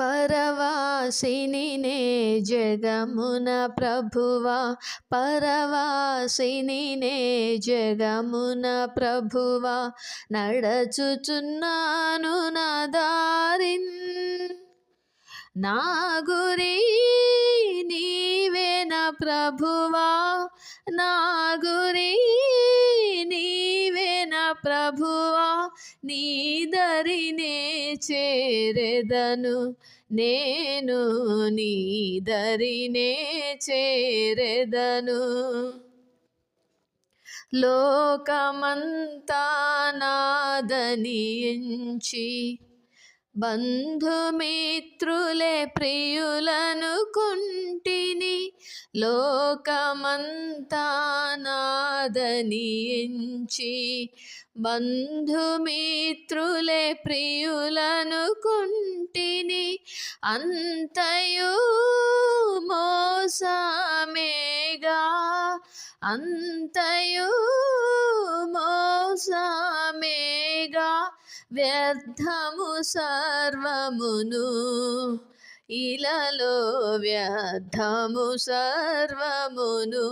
పరవాసిని నే జగమున ప్రభువా. పరవాసిని నే జగమున ప్రభువా. నడచుచున్నాను నా దారిన్ నా గురి నీవేన ప్రభువా. నా గురి ప్రభువా నీదరినే చేరెదను. నేను నీ దరినే చేరెదను. లోకమంతా నాదని ఎంచి బంధుమిత్రులే ప్రియులను కుంటిని లోకమంతా నాదని ఎంచి బంధుమిత్రులే ప్రియులను కుంటిని అంతయు మోసమేగా అంతయు మోసమేగా వ్యర్థము సర్వమును ఇలాలో వ్యర్థము సర్వమును.